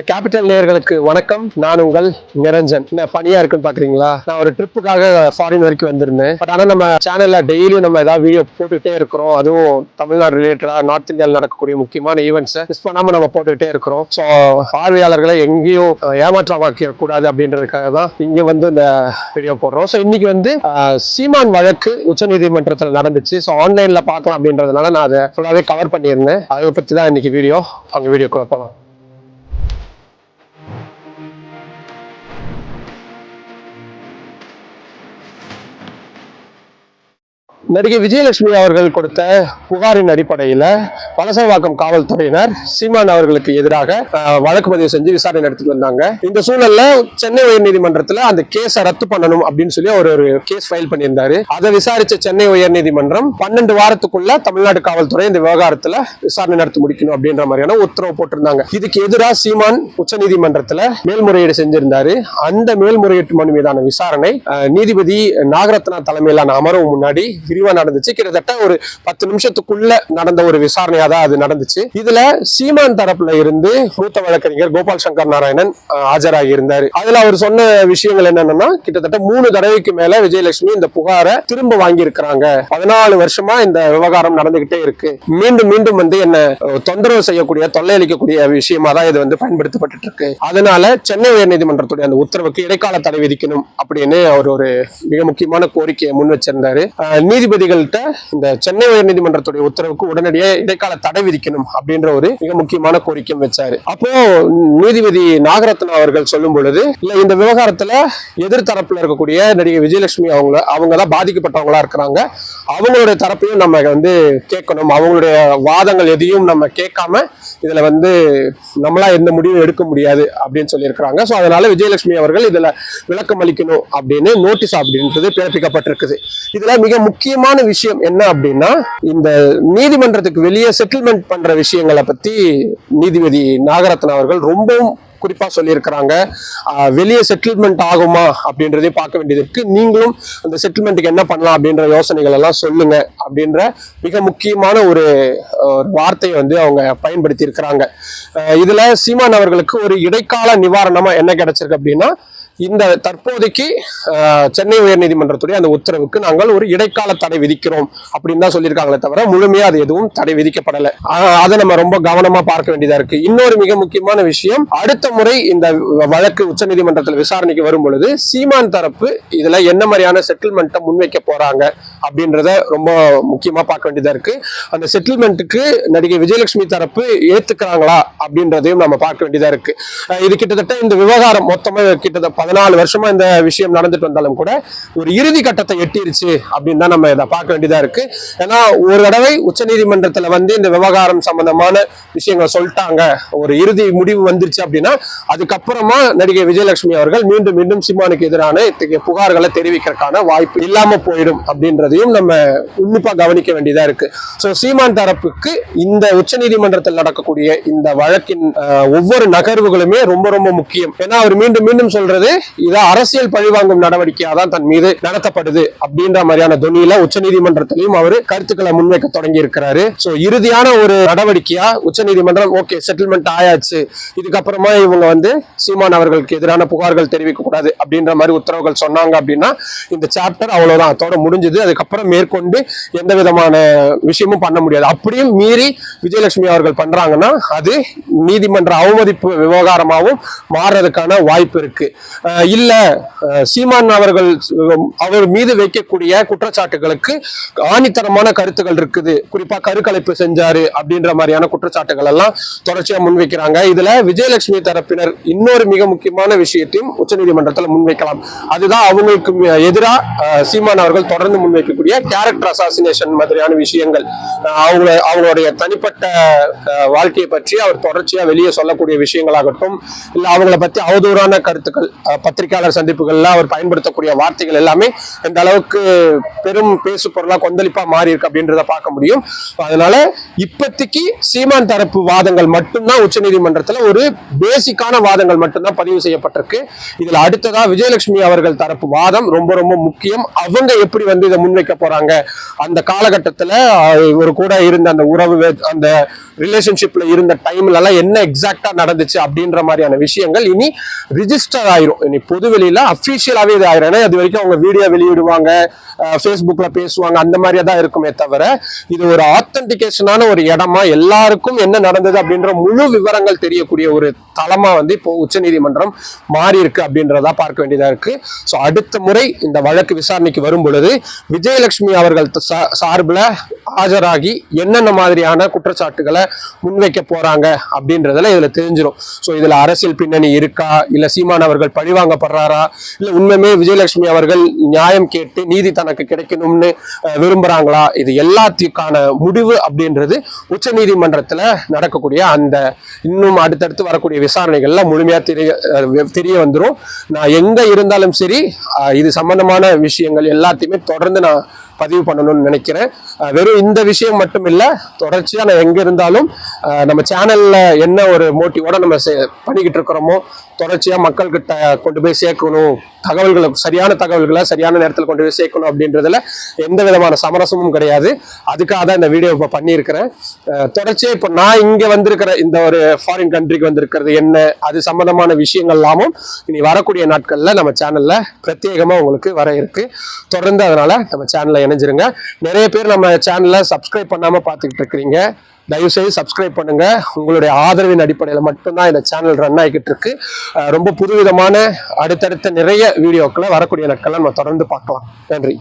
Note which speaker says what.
Speaker 1: இந்த கேபிட்டல் நேர்களுக்கு வணக்கம். நான் உங்கள் நிரஞ்சன். என்ன பனியா இருக்குன்னு பாக்குறீங்களா? நான் ஒரு ட்ரிப்புக்காக ஃபாரின் வரைக்கும் வந்திருந்தேன். பட் ஆனா நம்ம சேனல்ல டெய்லியும் நம்ம ஏதாவது வீடியோ போட்டுக்கிட்டே இருக்கிறோம். அதுவும் தமிழ்நாடு ரிலேட்டடா நார்த் இந்தியாவில் நடக்கக்கூடிய முக்கியமான ஈவெண்ட்ஸை மிஸ் பண்ணாம நம்ம போட்டுக்கிட்டே இருக்கிறோம். ஸோ பார்வையாளர்களை எங்கேயும் அஹ், ஏமாற்றமாக்க கூடாது அப்படின்றதுக்காக தான் இங்க வந்து இந்த வீடியோ போடுறோம். ஸோ இன்னைக்கு வந்து சீமான் வழக்கு உச்சநீதிமன்றத்தில் நடந்துச்சு. ஸோ ஆன்லைன்ல பார்க்கலாம் அப்படின்றதுனால நான் அதை ஃபுல்லாவே கவர் பண்ணியிருந்தேன். அதை பத்தி தான் இன்னைக்கு வீடியோ அவங்க வீடியோ போகலாம் நடிகை விஜயலட்சுமி அவர்கள் கொடுத்த புகாரின் அடிப்படையில பழசைவாக்கம் காவல்துறையினர் சீமான் அவர்களுக்கு எதிராக வழக்கு பதிவு செஞ்சு விசாரணை நடத்திட்டு வந்தாங்க. இந்த சூழல்ல சென்னை உயர்நீதிமன்றத்தில் அந்த கேஸை ரத்து பண்ணணும் அப்படின்னு சொல்லி அவர் ஒரு கேஸ் ஃபைல் பண்ணியிருந்தாரு. அதை விசாரிச்ச சென்னை உயர்நீதிமன்றம் பன்னெண்டு வாரத்துக்குள்ள தமிழ்நாடு காவல்துறை இந்த விவகாரத்துல விசாரணை நடத்தி முடிக்கணும் அப்படின்ற மாதிரியான உத்தரவு போட்டிருந்தாங்க. இதுக்கு எதிராக சீமான் உச்சநீதிமன்றத்தில் மேல்முறையீடு செஞ்சிருந்தாரு. அந்த மேல்முறையீட்டு மனு மீதான விசாரணை நீதிபதி நாகரத்னா தலைமையிலான அமர்வு முன்னாடி விரிவா நடந்துச்சு. கிட்டத்தட்ட ஒரு பத்து நிமிஷத்துக்குள்ள நடந்த ஒரு விசாரணையா தான் அது நடந்துச்சு. இதுல சீமான் தரப்புல இருந்து மூத்த வழக்கறிஞர் கோபால் சங்கர் நாராயணன் ஆஜராகி இருந்தாரு. அதுல அவர் சொன்ன விஷயங்கள் என்னன்னா கிட்டத்தட்ட மூணு தடவைக்கு மேல விஜயலட்சுமி இந்த புகாரை திரும்ப வாங்கி இருக்கிறாங்க பதினாலு வருஷமா இந்த விவகாரம் நடந்துகிட்டே இருக்கு. மீண்டும் மீண்டும் வந்து என்ன தொந்தரவு செய்யக்கூடிய தொல்லை அளிக்கக்கூடிய விஷயமா தான் இது வந்து பயன்படுத்தப்பட்டு இருக்கு அதனால சென்னை உயர்நீதிமன்றத்துடைய அந்த உத்தரவுக்கு இடைக்கால தடை விதிக்கணும் அப்படின்னு அவர் ஒரு மிக முக்கியமான கோரிக்கையை முன் வச்சிருந்தாரு நீதி நீதிபதிகள்கிட்ட இந்த சென்னை உயர்நீதிமன்றத்துடைய உத்தரவுக்கு உடனடியாக இடைக்கால தடை விதிக்கணும் அப்படின்ற ஒரு மிக முக்கியமான கோரிக்கையும் வச்சாரு. அப்போ நீதிபதி நாகரத்னா அவர்கள் சொல்லும் பொழுது இல்ல இந்த விவகாரத்துல எதிர்த்தரப்புல இருக்கக்கூடிய நடிகை விஜயலட்சுமி அவங்க அவங்க தான் பாதிக்கப்பட்டவங்களா இருக்கிறாங்க. அவங்களுடைய தரப்பையும் நம்ம வந்து கேட்கணும். அவங்களுடைய வாதங்கள் எதையும் நம்ம கேட்காம இதுல வந்து நம்மளா எந்த முடிவும் எடுக்க முடியாது அப்படின்னு சொல்லியிருக்கிறாங்க. ஸோ அதனால விஜயலட்சுமி அவர்கள் இதுல விளக்கம் அளிக்கணும் அப்படின்னு நோட்டீஸ் அப்படின்றது பிறப்பிக்கப்பட்டிருக்குது. இதுல மிக முக்கியமான விஷயம் என்ன அப்படின்னா இந்த நீதிமன்றத்துக்கு வெளியே செட்டில்மெண்ட் பண்ற விஷயங்களை பத்தி நீதிபதி நாகரத்ன அவர்கள் ரொம்பவும் குறிப்பா சொல்லியிருக்கிறாங்க. வெளியே செட்டில்மெண்ட் ஆகுமா அப்படின்றதையும் பார்க்க வேண்டியது இருக்கு. நீங்களும் அந்த செட்டில்மெண்ட்டுக்கு என்ன பண்ணலாம் அப்படின்ற யோசனைகள் எல்லாம் சொல்லுங்க அப்படின்ற மிக முக்கியமான ஒரு ஒரு வார்த்தையை வந்து அவங்க பயன்படுத்தி இருக்கிறாங்க இதுல சீமான் அவர்களுக்கு ஒரு இடைக்கால நிவாரணமா என்ன கிடைச்சிருக்கு அப்படின்னா இந்த தற்போதைக்கு சென்னை உயர்நீதிமன்றத்துடைய அந்த உத்தரவுக்கு நாங்கள் ஒரு இடைக்கால தடை விதிக்கிறோம் அப்படின்னு தான் சொல்லியிருக்காங்களே தவிர முழுமையா அது எதுவும் தடை விதிக்கப்படலை. அதை நம்ம ரொம்ப கவனமா பார்க்க வேண்டியதா இருக்கு. இன்னொரு மிக முக்கியமான விஷயம் அடுத்த முறை இந்த வழக்கு உச்சநீதிமன்றத்தில் விசாரணைக்கு வரும் பொழுது சீமான் தரப்பு இதுல என்ன மாதிரியான செட்டில்மெண்ட்டை முன்வைக்க போறாங்க அப்படின்றத ரொம்ப முக்கியமா பார்க்க வேண்டியதா இருக்கு. அந்த செட்டில்மெண்ட்டுக்கு நடிகை விஜயலட்சுமி தரப்பு ஏத்துக்கிறாங்களா அப்படின்றதையும் நம்ம பார்க்க வேண்டியதா இருக்கு. இது கிட்டத்தட்ட இந்த விவகாரம் மொத்தமாக கிட்டத்தட்ட பதினாலு வருஷமா இந்த விஷயம் நடந்துட்டு வந்தாலும் கூட ஒரு இறுதி கட்டத்தை எட்டிருச்சு அப்படின்னு தான் நம்ம இதை பார்க்க வேண்டியதா இருக்கு. ஏன்னா ஒரு தடவை உச்சநீதிமன்றத்துல வந்து இந்த விவகாரம் சம்பந்தமான விஷயங்கள் சொல்லிட்டாங்க. ஒரு இறுதி முடிவு வந்துருச்சு அப்படின்னா அதுக்கப்புறமா நடிகை விஜயலட்சுமி அவர்கள் மீண்டும் மீண்டும் சிம்மானுக்கு எதிரான இத்தகைய புகார்களை தெரிவிக்கிறதுக்கான வாய்ப்பு இல்லாம போயிடும் அப்படின்றதையும் நம்ம உன்னிப்பா கவனிக்க வேண்டியதா இருக்கு. ஸோ சீமான் தரப்புக்கு இந்த உச்சநீதிமன்றத்தில் நடக்கக்கூடிய இந்த வழக்கின் ஒவ்வொரு நகர்வுகளுமே ரொம்ப ரொம்ப முக்கியம். ஏன்னா அவர் மீண்டும் மீண்டும் சொல்றது இது அரசியல் பழிவாங்கும் நடவடிக்கையா தான் தன் மீது நடத்தப்படுது அப்படின்ற மாதிரியான துணியில உச்சநீதிமன்றத்திலையும் அவர் கருத்துக்களை முன்வைக்க தொடங்கி இருக்கிறாரு ஸோ இறுதியான ஒரு நடவடிக்கையா உச்சநீதிமன்றம் ஓகே செட்டில்மெண்ட் ஆயாச்சு. இதுக்கப்புறமா இவங்க வந்து சீமான் அவர்களுக்கு எதிரான புகார்கள் தெரிவிக்க கூடாது அப்படின்ற மாதிரி உத்தரவுகள் சொன்னாங்க அப்படின்னா இந்த சாப்டர் அவ்வளவுதான். அதோட முடிஞ்சது. அதுக்கப்புறம் மேற்கொண்டு எந்த விதமான விஷயமும் பண்ண முடியாது. அப்படியும் மீறி விஜயலட்சுமி அவர்கள் பண்றாங்கன்னா அது நீதிமன்ற அவமதிப்பு விவகாரமாகவும் மாறுறதுக்கான வாய்ப்பு இருக்கு. இல்ல சீமான் அவர்கள் அவர் மீது வைக்கக்கூடிய குற்றச்சாட்டுகளுக்கு ஆணித்தரமான கருத்துக்கள் இருக்குது. குறிப்பா கருக்கலைப்பு செஞ்சாரு அப்படின்ற மாதிரியான குற்றச்சாட்டுகள் எல்லாம் தொடர்ச்சியா முன்வைக்கிறாங்க. இதுல விஜயலட்சுமி தரப்பினர் இன்னொரு மிக முக்கியமான விஷயத்தையும் உச்சநீதிமன்றத்தில் முன்வைக்கலாம். அதுதான் அவங்களுக்கு எதிராக சீமான் அவர்கள் தொடர்ந்து முன்வைக்கக்கூடிய கேரக்டர் அசாசினேஷன் மாதிரியான விஷயங்கள். அவங்க அவங்களுடைய தனிப்பட்ட வாழ்க்கையை பற்றி அவர் தொடர்ச்சியா வெளியே சொல்லக்கூடிய விஷயங்களாகட்டும் இல்ல அவங்கள பத்தி அவதூறான கருத்துக்கள் பத்திரிகையாளர் சந்திப்புகள்ல அவர் பயன்படுத்தக்கூடிய வார்த்தைகள் எல்லாமே எந்த அளவுக்கு பெரும் பேசு பொருளா கொந்தளிப்பா மாறி இருக்கு அப்படின்றத பார்க்க முடியும். அதனால இப்போதைக்கு சீமான் தரப்பு வாதங்கள் மட்டும்தான் உச்சநீதிமன்றத்துல ஒரு பேசிக்கான வாதங்கள் மட்டும்தான் பதிவு செய்யப்பட்டிருக்கு. இதுல அடுத்ததா விஜயலட்சுமி அவர்கள் தரப்பு வாதம் ரொம்ப ரொம்ப முக்கியம். அவங்க எப்படி வந்து இதை முன்வைக்க போறாங்க? அந்த காலகட்டத்துல ஒரு கூட இருந்த அந்த உறவு அந்த ரிலேஷன்ஷிப்ல இருந்த டைம்ல எல்லாம் என்ன எக்ஸாக்டா நடந்துச்சு அப்படின்ற மாதிரியான விஷயங்கள் இனி ரிஜிஸ்டர் ஆயிரும். இனி பொதுவெளியில அஃபீஷியலாவே இது ஆயிரும். ஏன்னா இது வரைக்கும் அவங்க வீடியோ வெளியிடுவாங்க ஃபேஸ்புக்ல பேசுவாங்க அந்த மாதிரியே தான் இருக்குமே தவிர இது ஒரு ஆத்தன்டிகேஷனான ஒரு இடமா எல்லாருக்கும் என்ன நடந்தது அப்படின்ற முழு விவரங்கள் தெரியக்கூடிய ஒரு தளமா வந்து இப்போ உச்சநீதிமன்றம் மாறி இருக்கு அப்படின்றதா பார்க்க வேண்டியதா இருக்கு. ஸோ அடுத்த முறை இந்த வழக்கு விசாரணைக்கு வரும் பொழுது விஜயலட்சுமி அவர்கள் சார்பில் ஆஜராகி என்னென்ன மாதிரியான குற்றச்சாட்டுகளை முன்வைக்க போறாங்க அப்படின்றதுல இதுல தெரிஞ்சிடும் ஸோ இதுல அரசியல் பின்னணி இருக்கா? இல்ல சீமான் அவர்கள் பழிவாங்கப்படுறாரா இல்லை உண்மையுமே விஜயலட்சுமி அவர்கள் நியாயம் கேட்டு நீதி தனக்கு கிடைக்கணும்னு விரும்புறாங்களா? இது எல்லாத்துக்கான முடிவு அப்படின்றது உச்ச நீதிமன்றத்தில் நடக்கக்கூடிய அந்த இன்னும் அடுத்தடுத்து வரக்கூடிய விசாரணைகள்ல முழுமையாக தெரிய தெரிய வந்துரும். நான் எங்க இருந்தாலும் சரி இது சம்பந்தமான விஷயங்கள் எல்லாத்தையுமே தொடர்ந்து நான் பதிவு பண்ணணும்னு நினைக்கிறேன். வெறும் இந்த விஷயம் மட்டும் இல்ல தொடர்ச்சியா நான் எங்க இருந்தாலும் நம்ம சேனல்ல என்ன ஒரு மோட்டிவோட நம்ம பண்ணிக்கிட்டு இருக்கிறோமோ தொடர்ச்சியா மக்கள்கிட்ட கொண்டு போய் சேர்க்கணும் தகவல்களை சரியான தகவல்களை சரியான நேரத்தில் கொண்டு போய் சேர்க்கணும் அப்படின்றதுல எந்த விதமான சமரசமும் கிடையாது. அதுக்காக தான் இந்த வீடியோ இப்போ பண்ணியிருக்கிறேன். தொடர்ச்சியாக இப்போ நான் இங்கே வந்திருக்கிற இந்த ஒரு ஃபாரின் கண்ட்ரிக்கு வந்திருக்கிறது என்ன அது சம்பந்தமான விஷயங்கள் எல்லாமும் இனி வரக்கூடிய நாட்களில் நம்ம சேனலில் பிரத்யேகமாக உங்களுக்கு வர இருக்கு. தொடர்ந்து அதனால நம்ம சேனலில் இணைஞ்சிருங்க. நிறைய பேர் நம்ம சேனலை சப்ஸ்கிரைப் பண்ணாமல் பார்த்துக்கிட்டு இருக்கிறீங்க. தயவுசெய்து சப்ஸ்கிரைப் பண்ணுங்க. உங்களுடைய ஆதரவின் அடிப்படையில் மட்டும்தான் இந்த சேனல் ரன் ஆகிக்கிட்டு இருக்கு. ரொம்ப புதுவிதமான அடுத்தடுத்த நிறைய வீடியோக்களை வரக்கூடிய நாட்களை நம்ம தொடர்ந்து பார்க்கலாம். நன்றி.